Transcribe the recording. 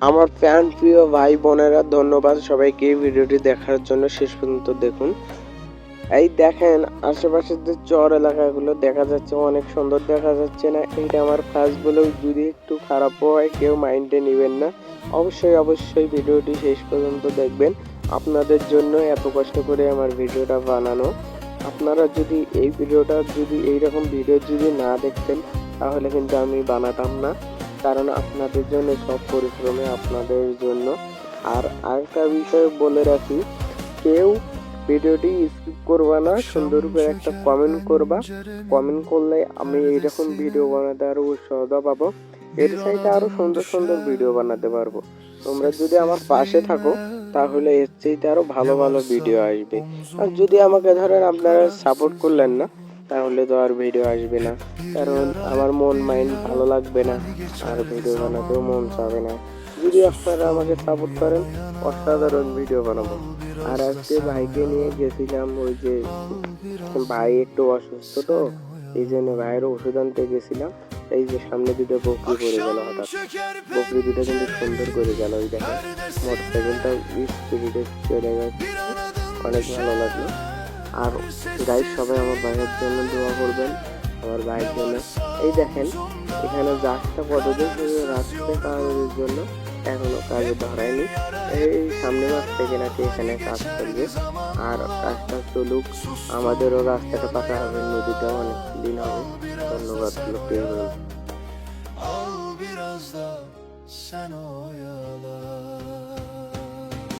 আমার ফ্যান প্রিয় ভাই বোনেরা, ধন্যবাদ সবাইকে এই ভিডিওটি দেখার জন্য শেষ পর্যন্ত দেখুন। এই দেখেন আশেপাশের যে চর এলাকাগুলো দেখা যাচ্ছে, অনেক সুন্দর দেখা যাচ্ছে না। এইটা আমার কাজ বলেও যদি একটু খারাপ হয়, কেউ মাইন্ডে নেবেন না। অবশ্যই অবশ্যই ভিডিওটি শেষ পর্যন্ত দেখবেন। আপনাদের জন্য এত কষ্ট করে আমার ভিডিওটা বানানো। আপনারা যদি এই ভিডিওটা, যদি এইরকম ভিডিও যদি না দেখতেন, তাহলে কিন্তু আমি বানাতাম না। কারণ আপনাদের জন্য সব পরিশ্রমে আপনাদের জন্য। আর আরেকটা বিষয় বলে রাখি, কেউ ভিডিওটি স্কিপ করবা না, সুন্দর করে একটা কমেন্ট করবা। কমেন্ট করলে আমি এইরকম ভিডিও বানাতে আরও উৎসাহতা পাবো। এর সাইডে আরও সুন্দর সুন্দর ভিডিও বানাতে পারব। তোমরা যদি আমার পাশে থাকো, তাহলে এর চাইতে আরও ভালো ভালো ভিডিও আসবে। আর যদি আমাকে ধরেন আপনারা সাপোর্ট করলেন না তাহলে তো আর ভিডিও আসবে না। কারণ আমার মন মাইন্ড ভালো লাগবে না। আর ভিডিও বানাতেও মন চাবে না। যদি আপনারা আমাকে সাপোর্ট করেন, অসাধারণ ভিডিও বানাবো। আর আজকে ভাইকে নিয়ে গেছিলাম ওই যে ভাই একটু অসুস্থ তো, এই জন্য ভাইয়ের ওষুধ আনতে গেছিলাম। এই যে সামনে দুটো বকরি পড়ে গেল হঠাৎ। বকরি দুটো কিন্তু সুন্দর করে গেল, ওই দেখেন। মোটর সাইকেলটা স্পিডে চলে গেছে। অনেক ভালো লাগল। আর গাইড সবাই আমার ভাইয়ের জন্য দোয়া করবেন, আমার ভাইয়ের জন্য। এই দেখেন, এখানে গাছটা কতদিন ধরে রাখতে কাজের জন্য, এখনও কাজে ধরায়নি। এই সামনে মাস থেকে নাকি এখানে কাজ করবে। আর কাজটা চলুক, আমাদেরও রাস্তাটা পাকা হবে নদীটা অনেক দিন হবে। ধন্যবাদ লোকে। sen oyala